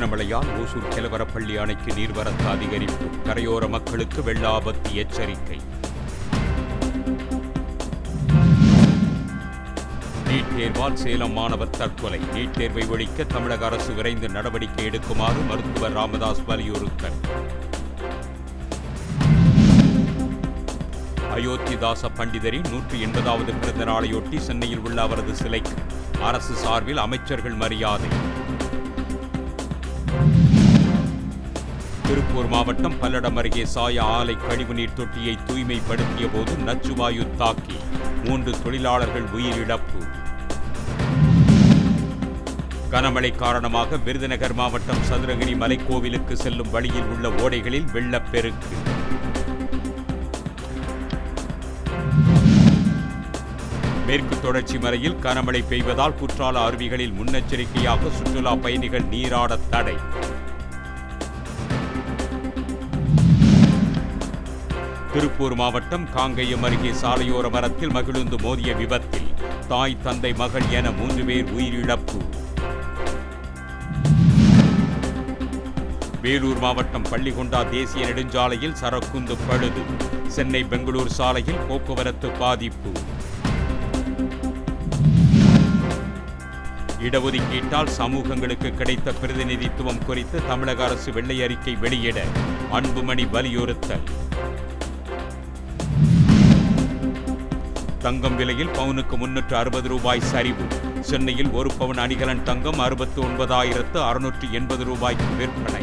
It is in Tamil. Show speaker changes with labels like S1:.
S1: கனமழையால் ஓசூர் கிழவரப்பள்ளி அணைக்கு நீர்வரத்து அதிகரிப்பு. கரையோர மக்களுக்கு வெள்ள ஆபத்து எச்சரிக்கை. நீட் தேர்வால் சேலம் மாணவர் தற்கொலை. நீட் தேர்வை ஒழிக்க தமிழக அரசு விரைந்து நடவடிக்கை எடுக்குமாறு மருத்துவர் ராமதாஸ் வலியுறுத்தல். அயோத்திதாச பண்டிதரின் நூற்றி எண்பதாவது பிறந்த நாளையொட்டி சென்னையில் உள்ள அவரது சிலைக்கு அரசு சார்பில் அமைச்சர்கள் மரியாதை. திருப்பூர் மாவட்டம் பல்லடம் அருகே சாய ஆலை கழிவுநீர் தொட்டியை தூய்மைப்படுத்திய போது நச்சுவாயு தாக்கி மூன்று தொழிலாளர்கள் உயிரிழப்பு. கனமழை காரணமாக விருதுநகர் மாவட்டம் சதுரகிரி மலைக்கோவிலுக்கு செல்லும் வழியில் உள்ள ஓடைகளில் வெள்ளப்பெருக்கு. மேற்கு தொடர்ச்சி மலையில் கனமழை பெய்வதால் குற்றால அருவிகளில் முன்னெச்சரிக்கையாக சுற்றுலா பயணிகள் நீராட தடை. திருப்பூர் மாவட்டம் காங்கேயம் அருகே சாலையோர மரத்தில் மகிழுந்து மோதிய விபத்தில் தாய் தந்தை மகள் என மூன்று பேர் உயிரிழப்பு. வேலூர் மாவட்டம் பள்ளிகொண்டா தேசிய நெடுஞ்சாலையில் சரக்குந்து பழுது. சென்னை பெங்களூர் சாலையில் போக்குவரத்து பாதிப்பு. இடஒதுக்கீட்டால் சமூகங்களுக்கு கிடைத்த பிரதிநிதித்துவம் குறித்து தமிழக அரசு வெள்ளை அறிக்கை வெளியிட அன்புமணி வலியுறுத்தல். தங்கம் விலையில் பவுனுக்கு முன்னூற்று அறுபது ரூபாய் சரிவு. சென்னையில் ஒரு பவுன் அணிகலன் தங்கம் அறுபத்து ஒன்பதாயிரத்து அறுநூற்று எண்பது ரூபாய்க்கு விற்பனை.